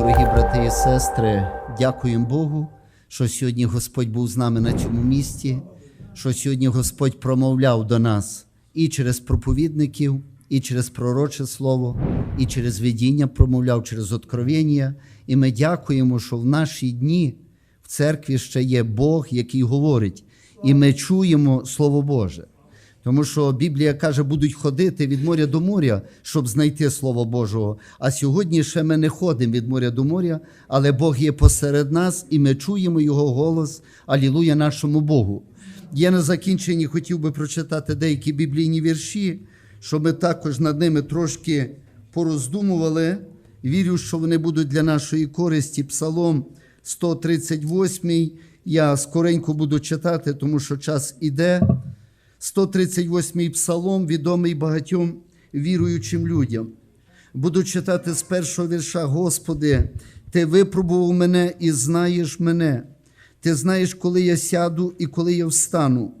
Дорогі брати і сестри, дякуємо Богу, що сьогодні Господь був з нами на цьому місці, що сьогодні Господь промовляв до нас і через проповідників, і через пророче слово, і через видіння промовляв, через откровення. І ми дякуємо, що в наші дні в церкві ще є Бог, який говорить, і ми чуємо Слово Боже. Тому що Біблія каже, будуть ходити від моря до моря, щоб знайти Слово Божого. А сьогодні ще ми не ходимо від моря до моря, але Бог є посеред нас, і ми чуємо Його голос. Алілуя нашому Богу. Я на закінченні хотів би прочитати деякі біблійні вірші, щоб ми також над ними трошки пороздумували. Вірю, що вони будуть для нашої користі. Псалом 138. Я скоренько буду читати, тому що час іде. 138-й псалом, відомий багатьом віруючим людям. Буду читати з першого вірша: Господи, Ти випробував мене і знаєш мене. Ти знаєш, коли я сяду і коли я встану.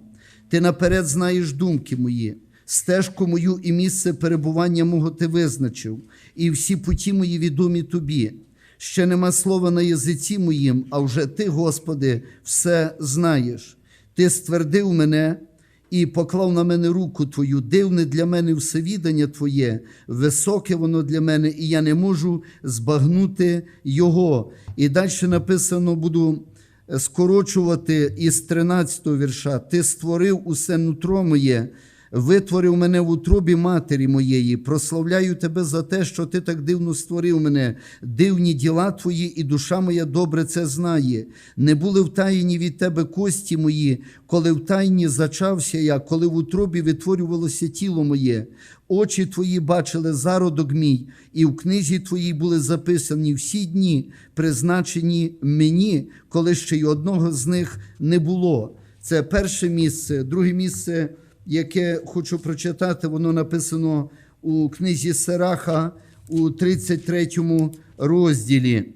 Ти наперед знаєш думки мої, стежку мою і місце перебування мого ти визначив, і всі путі мої відомі тобі. Ще нема слова на язиці моїм, а вже ти, Господи, все знаєш. Ти ствердив мене і поклав на мене руку Твою, дивне для мене всевідання Твоє, високе воно для мене, і я не можу збагнути Його. І далі написано буду скорочувати із 13 вірша: Ти створив усе нутро моє. Витворив мене в утробі матері моєї, прославляю тебе за те, що ти так дивно створив мене, дивні діла твої, і душа моя добре це знає. Не були втаєні від тебе кості мої, коли в тайні зачався я, коли в утробі витворювалося тіло моє. Очі твої бачили зародок мій, і в книзі твоїй були записані всі дні, призначені мені, коли ще й одного з них не було. Це перше місце, друге місце яке хочу прочитати, воно написано у книзі Сераха у 33 розділі.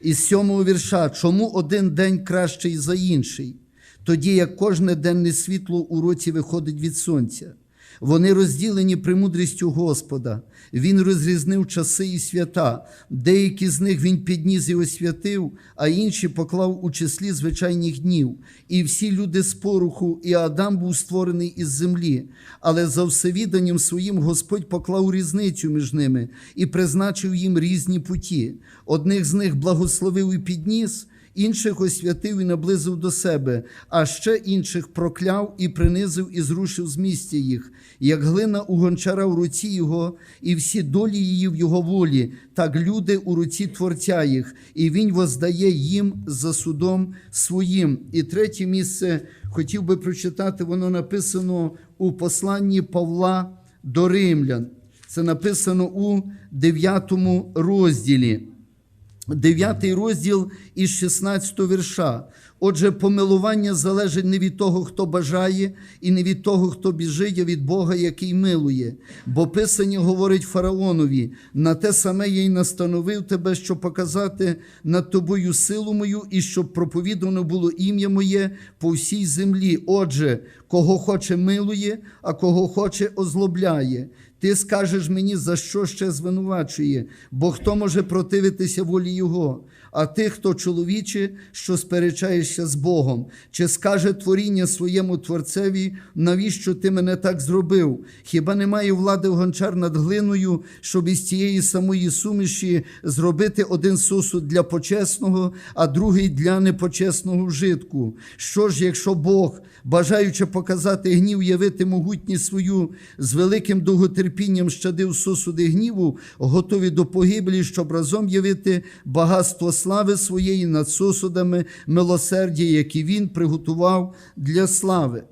Із сьомого вірша, чому один день кращий за інший, тоді як кожне денне світло у році виходить від сонця. Вони розділені премудрістю Господа. Він розрізнив часи і свята. Деякі з них він підніс і освятив, а інші поклав у числі звичайних днів. І всі люди з поруху, і Адам був створений із землі. Але за всевіданням своїм Господь поклав різницю між ними і призначив їм різні путі. Одних з них благословив і підніс інших освятив і наблизив до себе, а ще інших прокляв і принизив і зрушив з місця їх, як глина у гончара в руці його, і всі долі її в його волі, так люди у руці Творця їх, і він воздає їм за судом своїм. І третє місце хотів би прочитати, воно написано у посланні Павла до Римлян. Це написано у 9 розділі. Дев'ятий розділ із 16 вірша. Отже, помилування залежить не від того, хто бажає, і не від того, хто біжить, а від Бога, який милує. Бо Писання говорить фараонові: на те саме я й настановив тебе, щоб показати над тобою силу мою, і щоб проповідано було ім'я моє по всій землі. Отже, кого хоче милує, а кого хоче озлобляє. Ти скажеш мені, за що ще звинувачує, бо хто може противитися волі Його? А ти, хто чоловіче, що сперечаєшся з Богом, чи скаже творіння своєму Творцеві, навіщо ти мене так зробив? Хіба немає влади в гончар над глиною, щоб із цієї самої суміші зробити один сосуд для почесного, а другий для непочесного вжитку? Що ж, якщо Бог, бажаючи показати гнів, явити могутність свою з великим довготерпінням щадив сосуди гніву, готові до погибелі, щоб разом явити багатство слави своєї над сосудами милосердя, які він приготував для слави.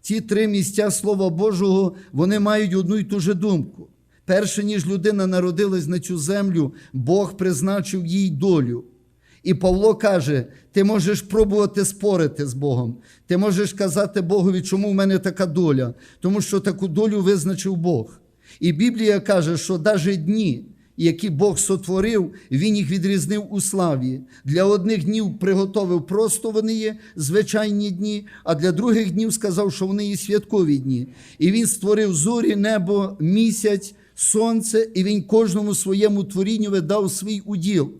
Ці три місця Слова Божого вони мають одну й ту же думку. Перше, ніж людина народилась на цю землю, Бог призначив їй долю. І Павло каже: ти можеш пробувати спорити з Богом. Ти можеш казати Богові, чому в мене така доля, тому що таку долю визначив Бог. І Біблія каже, що навіть дні, які Бог сотворив, Він їх відрізнив у славі. Для одних днів приготовив просто вони є звичайні дні, а для других днів сказав, що вони є святкові дні. І він створив зорі, небо, місяць, сонце, і він кожному своєму творінню дав свій уділ.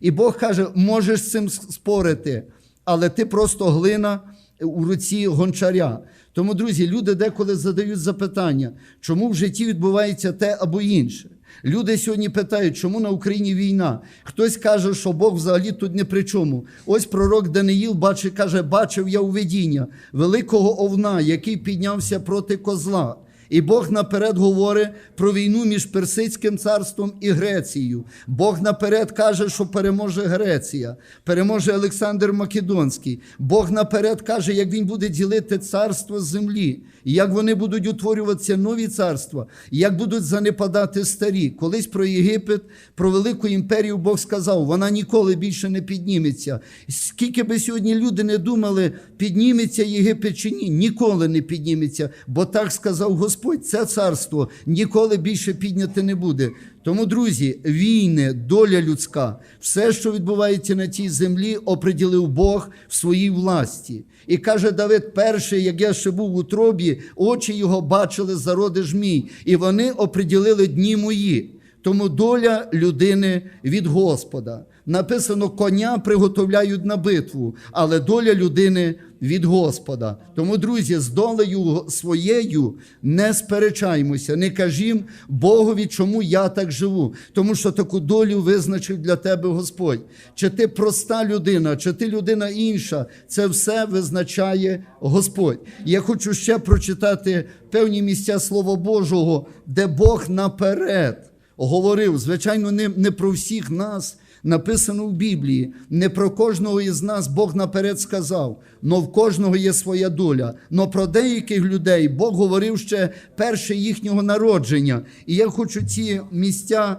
І Бог каже, можеш з цим спорити, але ти просто глина у руці гончаря. Тому, друзі, люди деколи задають запитання, чому в житті відбувається те або інше. Люди сьогодні питають, чому на Україні війна. Хтось каже, що Бог взагалі тут не при чому. Ось пророк Даниїл бачить, каже, бачив я у видіння великого овна, який піднявся проти козла. І Бог наперед говорить про війну між Персидським царством і Грецією. Бог наперед каже, що переможе Греція, переможе Олександр Македонський. Бог наперед каже, як він буде ділити царство з землі, як вони будуть утворюватися нові царства, як будуть занепадати старі. Колись про Єгипет, про велику імперію Бог сказав, вона ніколи більше не підніметься. Скільки би сьогодні люди не думали, підніметься Єгипет чи ні, ніколи не підніметься, бо так сказав Господь. Це царство ніколи більше підняти не буде. Тому, друзі, війни, доля людська, все, що відбувається на цій землі, оприділив Бог в своїй власті. І каже Давид, перший, як я ще був у тробі, очі його бачили зародиш мій, і вони оприділили дні мої. Тому доля людини від Господа. Написано, коня приготовляють на битву, але доля людини від Господа. Тому, друзі, з долею своєю не сперечаймося, не кажім Богові, чому я так живу, тому що таку долю визначив для тебе Господь. Чи ти проста людина, чи ти людина інша, це все визначає Господь. Я хочу ще прочитати певні місця Слова Божого, де Бог наперед говорив, звичайно, не, не про всіх нас. Написано в Біблії, не про кожного із нас Бог наперед сказав, но в кожного є своя доля. Но про деяких людей Бог говорив ще перше їхнього народження. І я хочу ці місця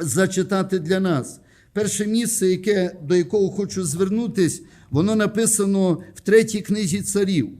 зачитати для нас. Перше місце, яке, до якого хочу звернутись, воно написано в третій книзі царів.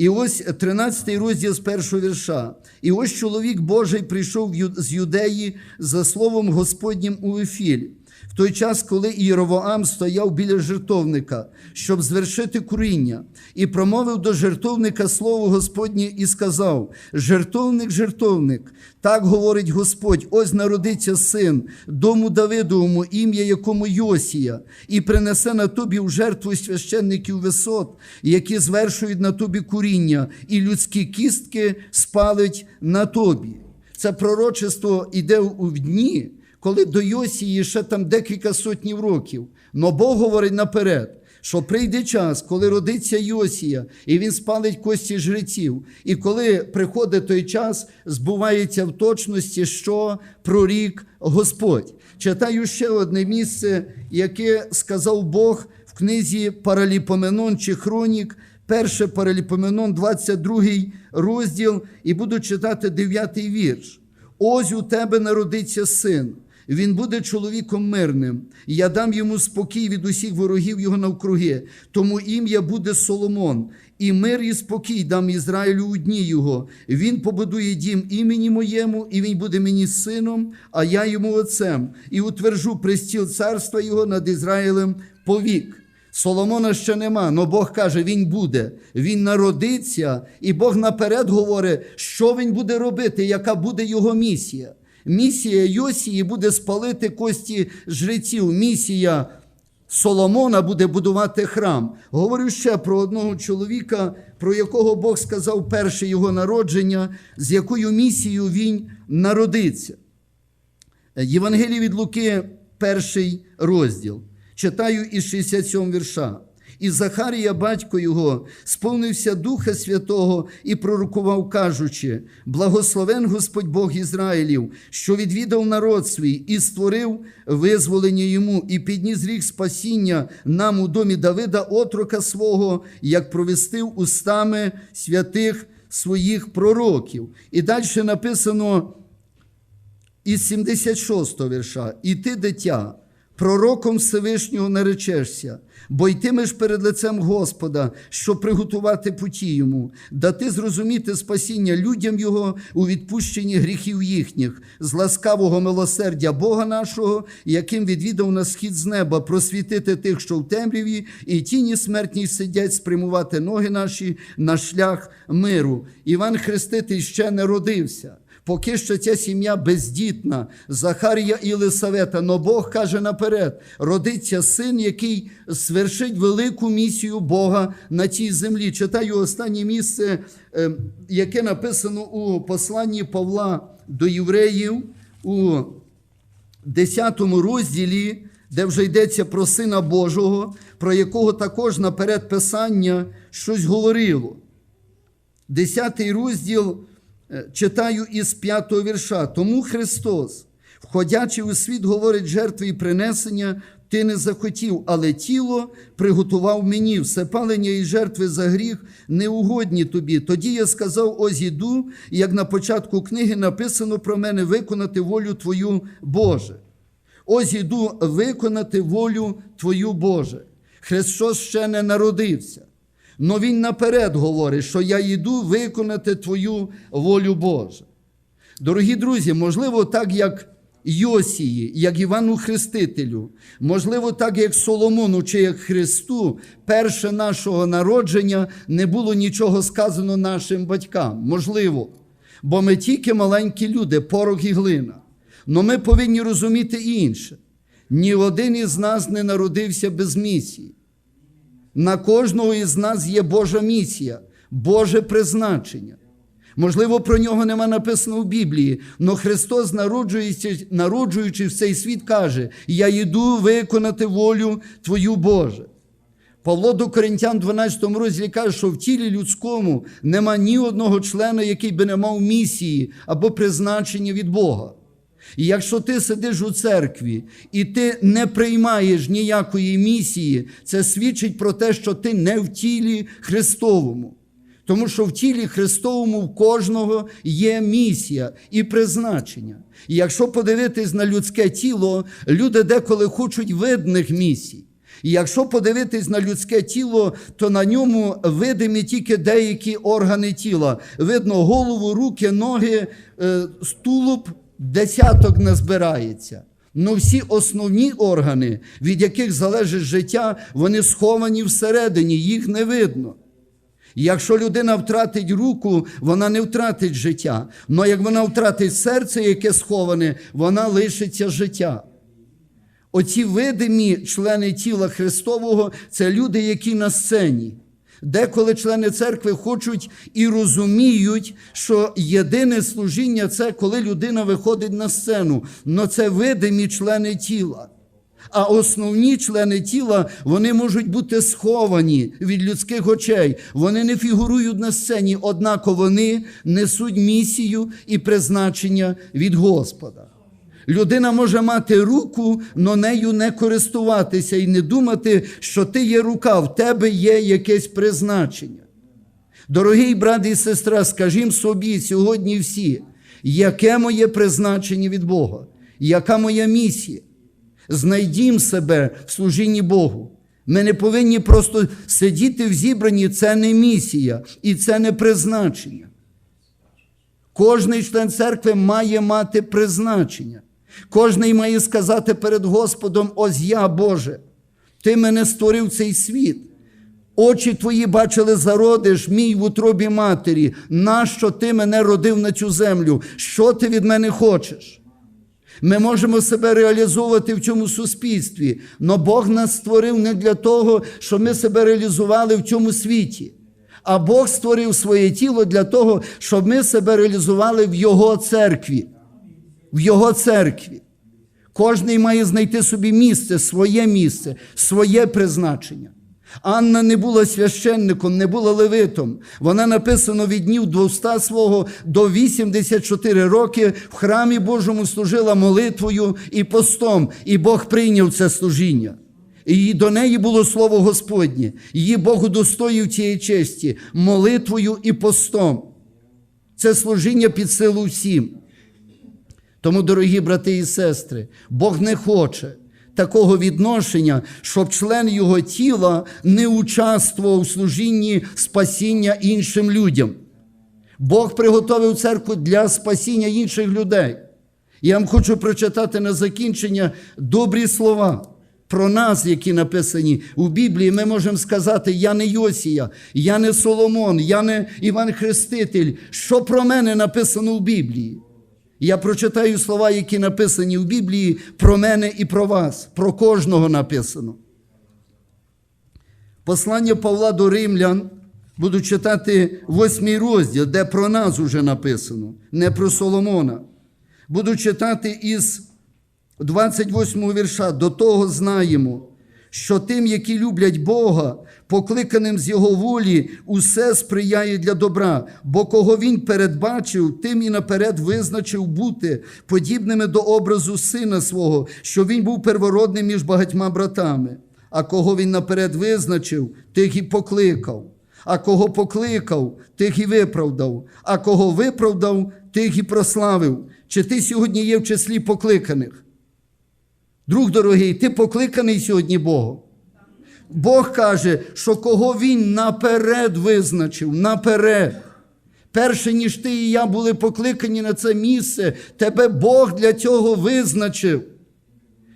І ось 13 розділ з першого вірша. І ось чоловік Божий прийшов з Юдеї за словом Господнім у Ефіль. В той час, коли Єровоам стояв біля жертовника, щоб звершити куріння, і промовив до жертовника слово Господнє і сказав: Жертовник, жертовник, так говорить Господь: ось народиться син дому Давидовому, ім'я якому Йосія, і принесе на тобі в жертву священників висот, які звершують на тобі куріння, і людські кістки спалить на тобі. Це пророчество йде в дні коли до Йосії ще там декілька сотнів років. Но Бог говорить наперед, що прийде час, коли родиться Йосія, і він спалить кості жреців. І коли приходить той час, збувається в точності, що прорік Господь. Читаю ще одне місце, яке сказав Бог в книзі Параліпоменон чи Хронік. Перше Параліпоменон, 22 розділ, і буду читати 9 вірш. Ось у тебе народиться син. Він буде чоловіком мирним, і я дам йому спокій від усіх ворогів його навкруги. Тому ім'я буде Соломон, і мир і спокій дам Ізраїлю у дні його. Він побудує дім імені моєму, і він буде мені сином, а я йому отцем, і утвержу пристіл царства його над Ізраїлем повік. Соломона ще нема, але Бог каже, він буде, він народиться, і Бог наперед говорить, що він буде робити, яка буде його місія. Місія Йосії буде спалити кості жреців. Місія Соломона буде будувати храм. Говорю ще про одного чоловіка, про якого Бог сказав перше його народження, з якою місією він народиться. Євангелії від Луки, перший розділ. Читаю із 67 вірша. І Захарія, батько його, сповнився Духа Святого і пророкував, кажучи: благословен Господь Бог Ізраїлів, що відвідав народ свій і створив визволення йому, і підніс рік спасіння нам у домі Давида, отрока свого, як провестив устами святих своїх пророків. І далі написано із 76 го вірша: І ти, дитя пророком Всевишнього наречешся, бо йтимеш перед лицем Господа, щоб приготувати путі йому, дати зрозуміти спасіння людям Його у відпущенні гріхів їхніх, з ласкавого милосердя Бога нашого, яким відвідав на схід з неба, просвітити тих, що в темряві, і тіні смертній сидять, спрямувати ноги наші на шлях миру. Іван Хреститель ще не родився. Поки що ця сім'я бездітна, Захарія і Єлисавета, но Бог каже наперед: родиться син, який свершить велику місію Бога на цій землі. Читаю останнє місце, е, яке написано у посланні Павла до євреїв у 10 розділі, де вже йдеться про Сина Божого, про якого також наперед Писання щось говорило. Десятий розділ читаю із п'ятого вірша. Тому Христос, входячи у світ, говорить жертви і принесення, ти не захотів, але тіло приготував мені, всепалення і жертви за гріх неугодні тобі. Тоді я сказав: ось іду, як на початку книги написано про мене виконати волю Твою Боже. Ось іду виконати волю Твою Боже. Христос ще не народився. Но Він наперед говорить, що я йду виконати Твою волю Божу. Дорогі друзі, можливо, так як Йосії, як Івану Хрестителю, можливо, так як Соломону чи як Христу, перше нашого народження не було нічого сказано нашим батькам. Можливо, бо ми тільки маленькі люди, порох і глина. Но ми повинні розуміти інше. Ні один із нас не народився без місії. На кожного із нас є Божа місія, Боже призначення. Можливо, про нього нема написано в Біблії, але Христос, народжуючи, народжуючи в цей світ, каже: Я йду виконати волю Твою Боже. Павло до Коринтян 12 розділі каже, що в тілі людському нема ні одного члена, який би не мав місії або призначення від Бога. І якщо ти сидиш у церкві і ти не приймаєш ніякої місії, це свідчить про те, що ти не в тілі Христовому. Тому що в тілі Христовому в кожного є місія і призначення. І якщо подивитись на людське тіло, люди деколи хочуть видних місій. І якщо подивитись на людське тіло, то на ньому видимі тільки деякі органи тіла. Видно голову, руки, ноги, е, стулуб, десяток не збирається. Ну всі основні органи, від яких залежить життя, вони сховані всередині, їх не видно. Якщо людина втратить руку, вона не втратить життя. Але як вона втратить серце, яке сховане, вона лишиться життя. Оці видимі члени тіла Христового це люди, які на сцені. Деколи члени церкви хочуть і розуміють, що єдине служіння це коли людина виходить на сцену. Но це видимі члени тіла. А основні члени тіла вони можуть бути сховані від людських очей. Вони не фігурують на сцені, однак вони несуть місію і призначення від Господа. Людина може мати руку, но нею не користуватися і не думати, що ти є рука, в тебе є якесь призначення. Дорогий брат і сестра, скажімо собі сьогодні всі, яке моє призначення від Бога, яка моя місія? Знайдім себе в служінні Богу. Ми не повинні просто сидіти в зібранні, це не місія і це не призначення. Кожний член церкви має мати призначення. Кожний має сказати перед Господом: ось я, Боже, Ти мене створив цей світ. Очі твої бачили зародиш, мій в утробі матері. Нащо ти мене родив на цю землю? Що ти від мене хочеш? Ми можемо себе реалізовувати в цьому суспільстві, але Бог нас створив не для того, щоб ми себе реалізували в цьому світі. А Бог створив своє тіло для того, щоб ми себе реалізували в Його церкві. В Його церкві. Кожний має знайти собі місце, своє місце, своє призначення. Анна не була священником, не була левитом. Вона написано від днів 200 свого до 84 роки в храмі Божому служила молитвою і постом, і Бог прийняв це служіння. І до неї було слово Господнє. Її Бог удостоїв цієї честі молитвою і постом. Це служіння під силу всім. Тому, дорогі брати і сестри, Бог не хоче такого відношення, щоб член його тіла не участвував у служінні спасіння іншим людям. Бог приготовив церкву для спасіння інших людей. Я вам хочу прочитати на закінчення добрі слова. Про нас, які написані у Біблії, ми можемо сказати: я не Йосія, я не Соломон, я не Іван Хреститель. Що про мене написано у Біблії? Я прочитаю слова, які написані в Біблії про мене і про вас, про кожного написано. Послання Павла до римлян буду читати восьмий розділ, де про нас уже написано, не про Соломона. Буду читати із 28 вірша. До того знаємо, що тим, які люблять Бога, покликаним з Його волі, усе сприяє для добра, бо кого Він передбачив, тим і наперед визначив бути подібними до образу сина свого, що він був первородним між багатьма братами. А кого він наперед визначив, тих і покликав. А кого покликав, тих і виправдав, а кого виправдав, тих і прославив. Чи ти сьогодні є в числі покликаних? Друг дорогий, ти покликаний сьогодні Богом. Бог каже, що кого Він наперед визначив, наперед. Перше, ніж ти і я були покликані на це місце, тебе Бог для цього визначив.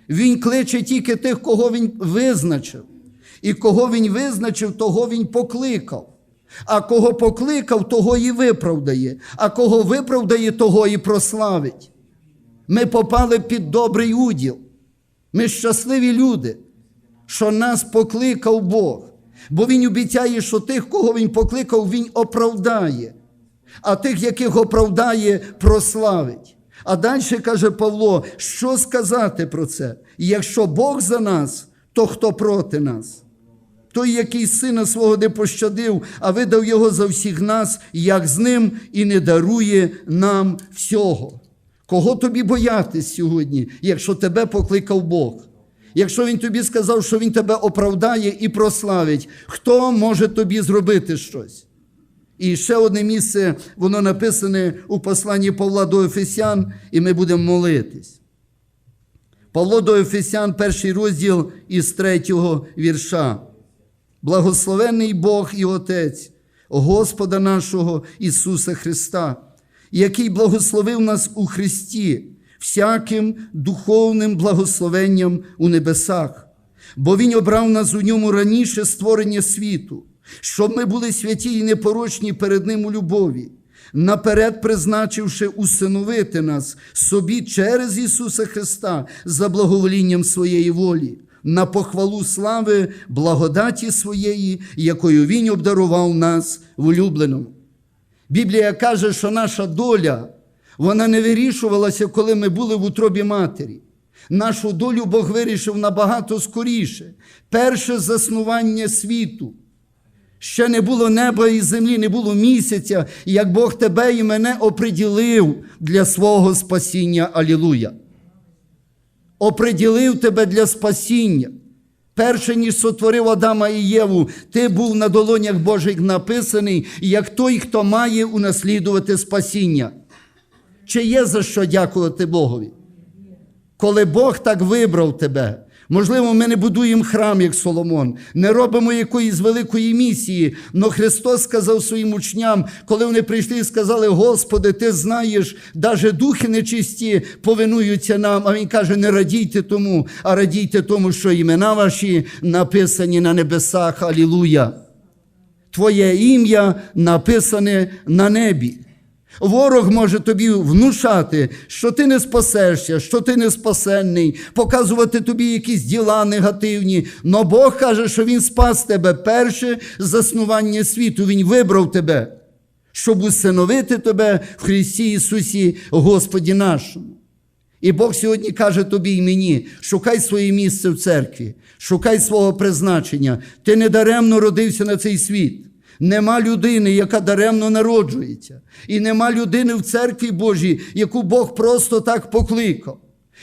Він кличе тільки тих, кого він визначив. І кого він визначив, того він покликав. А кого покликав, того і виправдає. А кого виправдає, того і прославить. Ми попали під добрий уділ. Ми щасливі люди, що нас покликав Бог. Бо Він обіцяє, що тих, кого Він покликав, Він оправдає. А тих, яких оправдає, прославить. А далі каже Павло, що сказати про це? Якщо Бог за нас, то хто проти нас? Той, який сина свого не пощадив, а видав його за всіх нас, як з ним і не дарує нам всього. Кого тобі боятись сьогодні, якщо тебе покликав Бог? Якщо він тобі сказав, що він тебе оправдає і прославить, хто може тобі зробити щось? І ще одне місце, воно написане у посланні Павла до Ефесян, і ми будемо молитись. Павло до Ефесян, перший розділ із третього вірша. Благословенний Бог і Отець, Господа нашого Ісуса Христа, який благословив нас у Христі всяким духовним благословенням у небесах, бо Він обрав нас у ньому раніше створення світу, щоб ми були святі і непорочні перед Ним у любові, наперед призначивши усиновити нас собі через Ісуса Христа за благоволінням своєї волі. На похвалу слави, благодаті своєї, якою Він обдарував нас в улюбленому. Біблія каже, що наша доля, вона не вирішувалася, коли ми були в утробі матері. Нашу долю Бог вирішив набагато скоріше. Перше заснування світу. Ще не було неба і землі, не було місяця, як Бог тебе і мене оприділив для свого спасіння. Алілуя. Оприділив тебе для спасіння. Перше, ніж сотворив Адама і Єву, ти був на долонях Божих написаний, як той, хто має унаслідувати спасіння. Чи є за що дякувати Богові? Коли Бог так вибрав тебе, можливо, ми не будуємо храм, як Соломон, не робимо якоїсь великої місії. але Христос сказав своїм учням, коли вони прийшли і сказали: Господи, ти знаєш, навіть духи нечисті повинуються нам. А Він каже: не радійте тому, а радійте тому, що імена ваші написані на небесах. Алілуя. Твоє ім'я написане на небі. Ворог може тобі внушати, що ти не спасешся, що ти не спасенний, показувати тобі якісь діла негативні. Но Бог каже, що Він спас тебе перше заснування світу. Він вибрав тебе, щоб усиновити тебе в Христі Ісусі, Господі нашому. І Бог сьогодні каже тобі і мені: шукай своє місце в церкві, шукай свого призначення. Ти недаремно родився на цей світ. Нема людини, яка даремно народжується. І нема людини в церкві Божій, яку Бог просто так покликав.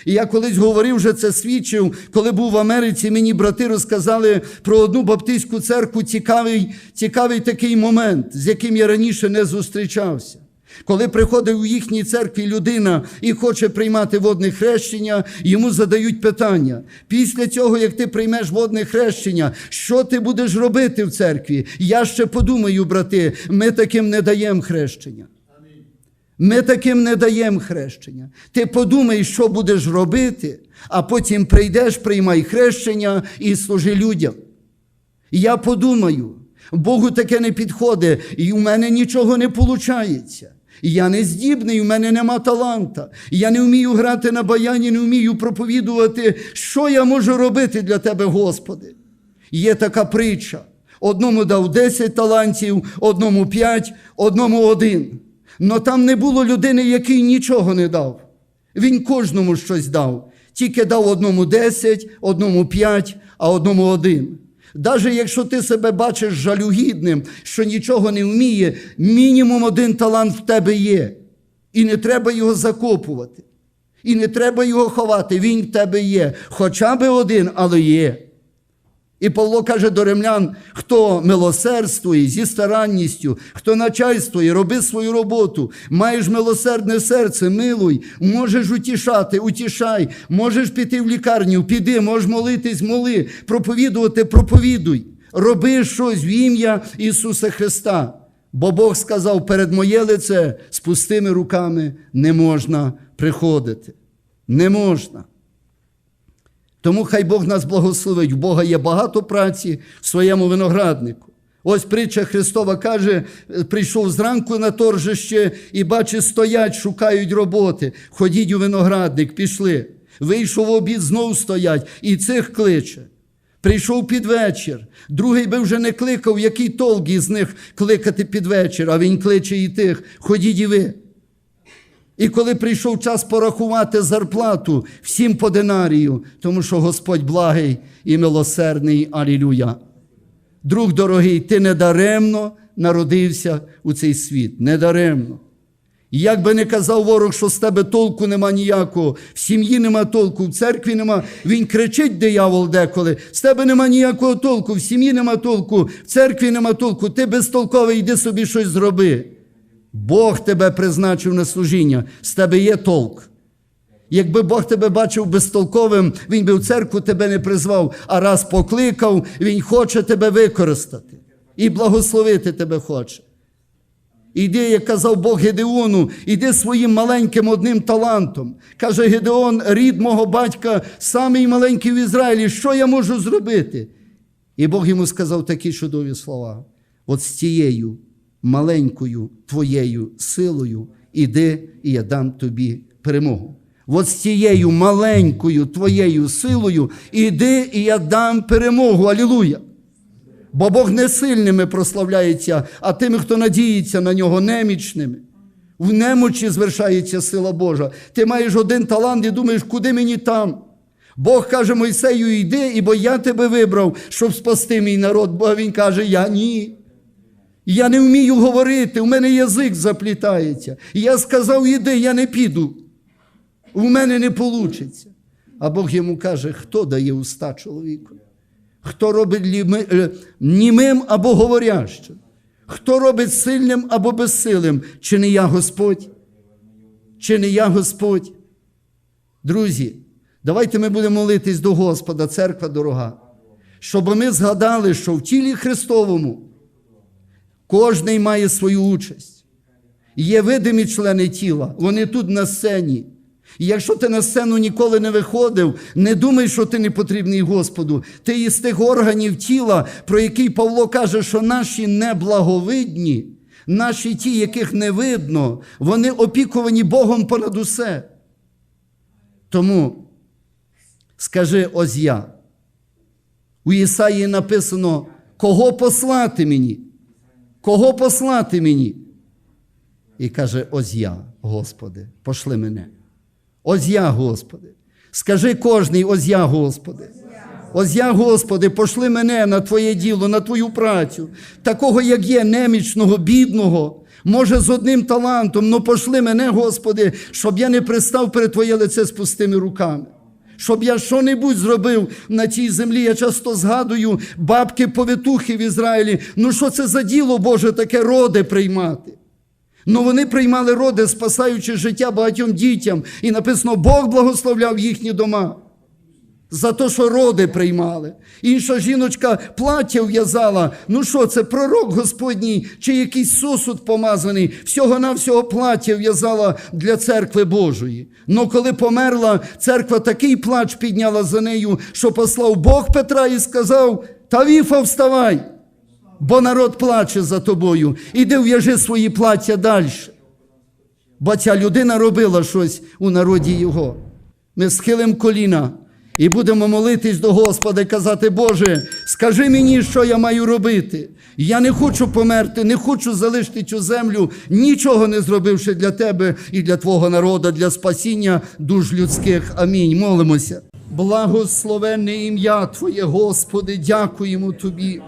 І я колись говорив, вже це свідчив, коли був в Америці, мені брати розказали про одну баптистську церкву цікавий, цікавий такий момент, з яким я раніше не зустрічався. Коли приходить у їхній церкві людина і хоче приймати водне хрещення, йому задають питання. Після цього, як ти приймеш водне хрещення, що ти будеш робити в церкві? Я ще подумаю, брати, ми таким не даємо хрещення. Ми таким не даємо хрещення. Ти подумай, що будеш робити, а потім прийдеш, приймай хрещення і служи людям. Я подумаю, Богу таке не підходить, і у мене нічого не виходить. Я не здібний, у мене нема таланта. Я не вмію грати на баяні, не вмію проповідувати. Що я можу робити для тебе, Господи? Є така притча. Одному дав 10 талантів, одному 5, одному один. Но там не було людини, який нічого не дав. Він кожному щось дав. Тільки дав одному 10, одному 5, а одному один. Даже якщо ти себе бачиш жалюгідним, що нічого не вміє, мінімум один талант в тебе є. І не треба його закопувати. І не треба його ховати. Він в тебе є. Хоча би один, але є. І Павло каже до римлян: хто милосердствує зі старанністю, хто начальствує, роби свою роботу, маєш милосердне серце, милуй, можеш утішати, утішай, можеш піти в лікарню, піди, можеш молитись, моли, проповідувати, проповідуй. Роби щось в ім'я Ісуса Христа. Бо Бог сказав, перед моє лице з пустими руками не можна приходити. Не можна. Тому хай Бог нас благословить. У Бога є багато праці в своєму винограднику. Ось притча Христова каже: прийшов зранку на торжище і бачить, стоять, шукають роботи. Ходіть у виноградник, пішли. Вийшов в обід, знов стоять, і цих кличе. Прийшов під вечір. Другий би вже не кликав, який толк із них кликати під вечір, а він кличе і тих. Ходіть і ви. І коли прийшов час порахувати зарплату всім по динарію, тому що Господь благий і милосердний, алілюя. Друг дорогий, ти недаремно народився у цей світ. Недаремно. І як би не казав ворог, що з тебе толку нема ніякого, в сім'ї нема толку, в церкві нема, він кричить, диявол деколи, з тебе нема ніякого толку, в сім'ї нема толку, в церкві нема толку, ти безтолковий, йди собі щось зроби. Бог тебе призначив на служіння, з тебе є толк. Якби Бог тебе бачив безтолковим, Він би в церкву тебе не призвав, а раз покликав, Він хоче тебе використати і благословити тебе хоче. Іди, як казав Бог Гедеону, іди своїм маленьким одним талантом. Каже Гедеон, рід мого батька, самий маленький в Ізраїлі, що я можу зробити? І Бог йому сказав такі чудові слова: от з тією маленькою твоєю силою іди, і я дам тобі перемогу. От з цією маленькою твоєю силою іди, і я дам перемогу. Алілуя! Бо Бог не сильними прославляється, а тими, хто надіється на нього, немічними. В немочі звершається сила Божа. Ти маєш один талант і думаєш, куди мені там? Бог каже Мойсею, йди, і бо я тебе вибрав, щоб спасти мій народ. Бо він каже, я ні. Я не вмію говорити, у мене язик заплітається. Я сказав, іди, я не піду. У мене не вийде. А Бог йому каже, хто дає уста чоловіку? Хто робить е, німим або говорящим? Хто робить сильним або безсилим? Чи не я Господь? Чи не я Господь? Друзі, давайте ми будемо молитись до Господа, церква дорога, щоб ми згадали, що в тілі Христовому кожний має свою участь. Є видимі члени тіла, вони тут на сцені. І якщо ти на сцену ніколи не виходив, не думай, що ти не потрібний Господу. Ти із тих органів тіла, про який Павло каже, що наші неблаговидні, наші ті, яких не видно, вони опікувані Богом понад усе. Тому скажи ось я. У Ісаї написано, кого послати мені? Кого послати мені? І каже, ось я, Господи, пошли мене. Ось я, Господи. Скажи кожний, ось я, Господи. Ось я, Господи, пошли мене на Твоє діло, на Твою працю, такого, як є, немічного, бідного, може, з одним талантом, но пошли мене, Господи, щоб я не пристав перед Твоє лице з пустими руками. Щоб я що-небудь зробив на цій землі. Я часто згадую бабки-повитухи в Ізраїлі. Ну що це за діло Боже таке роди приймати? Ну вони приймали роди, спасаючи життя багатьом дітям. І написано, Бог благословляв їхні дома. За те, що роди приймали. Інша жіночка плаття в'язала. Ну що, це пророк Господній чи якийсь сосуд помазаний, всього-навсього плаття в'язала для церкви Божої. Ну коли померла, церква такий плач підняла за нею, що послав Бог Петра і сказав: Тавіфа, вставай! бо народ плаче за тобою. Іди в'яжи свої плаття далі. бо ця людина робила щось у народі його. Ми схилимо коліна і будемо молитись до Господа і казати, Боже, скажи мені, що я маю робити. Я не хочу померти, не хочу залишити цю землю, нічого не зробивши для тебе і для Твого народу, для спасіння душ людських. Амінь. Молимося. Благословенне ім'я Твоє, Господи, дякуємо Тобі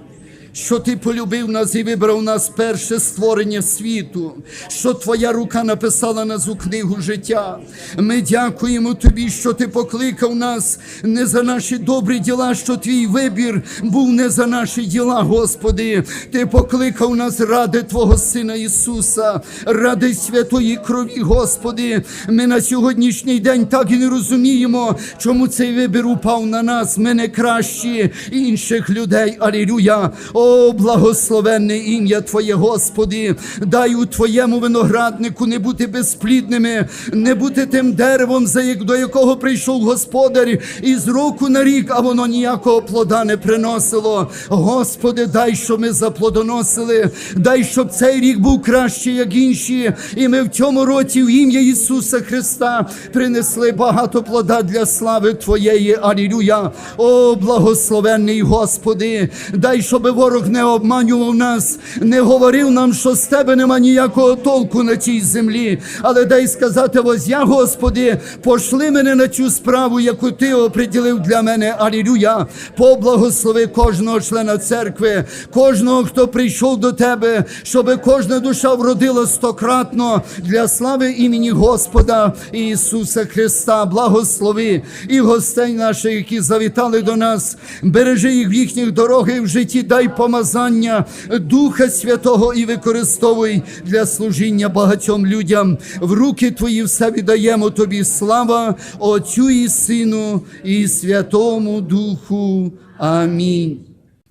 що ти полюбив нас і вибрав нас перше створення світу, що твоя рука написала нас у книгу життя. Ми дякуємо тобі, що ти покликав нас не за наші добрі діла, що твій вибір був не за наші діла, Господи. Ти покликав нас ради Твого Сина Ісуса, ради святої крові, Господи. Ми на сьогоднішній день так і не розуміємо, чому цей вибір упав на нас. Ми не кращі інших людей. Алілюя. О, благословенне ім'я Твоє, Господи, дай у Твоєму винограднику не бути безплідними, не бути тим деревом, до якого прийшов Господар, і з року на рік, а воно ніякого плода не приносило. Господи, дай, щоб ми заплодоносили, дай, щоб цей рік був кращий, як інші. І ми в цьому році в ім'я Ісуса Христа принесли багато плода для слави Твоєї. Алілюя. О, благословенний Господи, дай, щоб ворог не обманював нас, не говорив нам, що з тебе нема ніякого толку на цій землі. Але дай сказати, ось я, Господи, пошли мене на цю справу, яку Ти оприділив для мене. Алілюя. Поблагослови кожного члена церкви, кожного, хто прийшов до Тебе, щоб кожна душа вродила стократно для слави імені Господа Ісуса Христа. Благослови і гостей наших, які завітали до нас. Бережи їх в їхніх дорогах і в житті, дай помазання Духа Святого і використовуй для служіння багатьом людям. В руки Твої все віддаємо Тобі. Слава Отцю і Сину і Святому Духу. Амінь.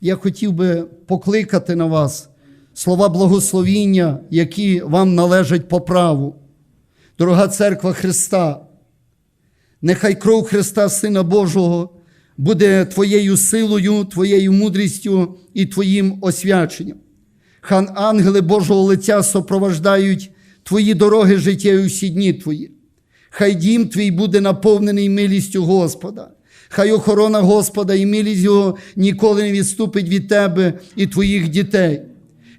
Я хотів би покликати на вас слова благословіння, які вам належать по праву. Дорога церква Христа, нехай кров Христа, Сина Божого, буде твоєю силою, твоєю мудрістю і твоїм освяченням. Хан ангели Божого лиця сопровождають твої дороги життя і всі дні твої. Хай дім твій буде наповнений милістю Господа. Хай охорона Господа і милість Його ніколи не відступить від тебе і твоїх дітей.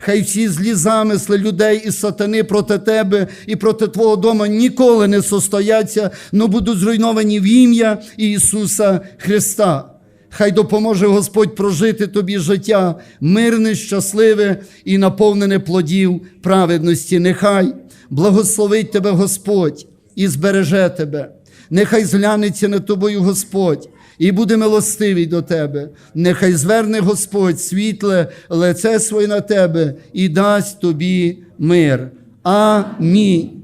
Хай всі злі замисли людей і сатани проти тебе і проти твого дому ніколи не состояться, но будуть зруйновані в ім'я Ісуса Христа. Хай допоможе Господь прожити тобі життя мирне, щасливе і наповнене плодів праведності. Нехай благословить тебе Господь і збереже тебе. Нехай зглянеться над тобою Господь і буде милостивий до тебе. Нехай зверне Господь світле лице своє на тебе і дасть тобі мир. Амінь.